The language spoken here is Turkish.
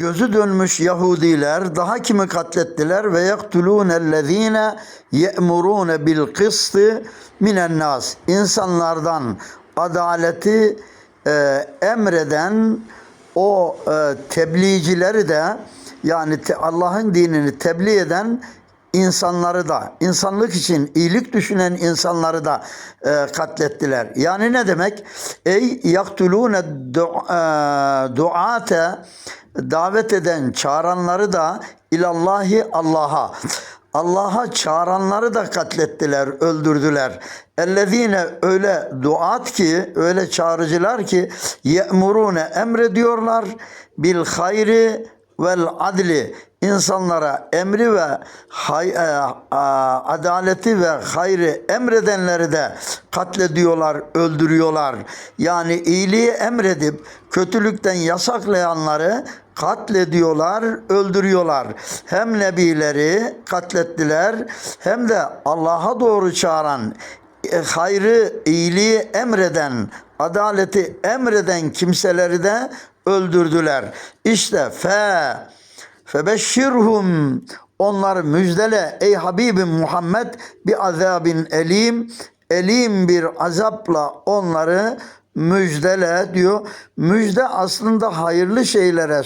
Gözü dönmüş Yahudiler daha kimi katlettiler ve yektulûnellezîne ye'murûne bil kıstı minen nas. İnsanlardan adaleti e, emreden o e, tebliğcileri de yani te- Allah'ın dinini tebliğ eden insanları da, insanlık için iyilik düşünen insanları da e, katlettiler. Yani ne demek? Ey yaktulune du- e, duate davet eden, çağıranları da ilallahi Allah'a. Allah'a çağıranları da katlettiler, öldürdüler. Ellezine öyle duat ki, öyle çağrıcılar ki ye'murune emrediyorlar bil hayri vel adli insanlara emri ve hay, e, a- adaleti ve hayrı emredenleri de katlediyorlar, öldürüyorlar. Yani iyiliği emredip kötülükten yasaklayanları katlediyorlar, öldürüyorlar. Hem nebileri katlettiler hem de Allah'a doğru çağıran, e, hayrı, iyiliği emreden, adaleti emreden kimseleri de öldürdüler. İşte fe febeşşirhum onlar müjdele ey Habibim Muhammed bir azabin elim elim bir azapla onları müjdele diyor. Müjde aslında hayırlı şeylere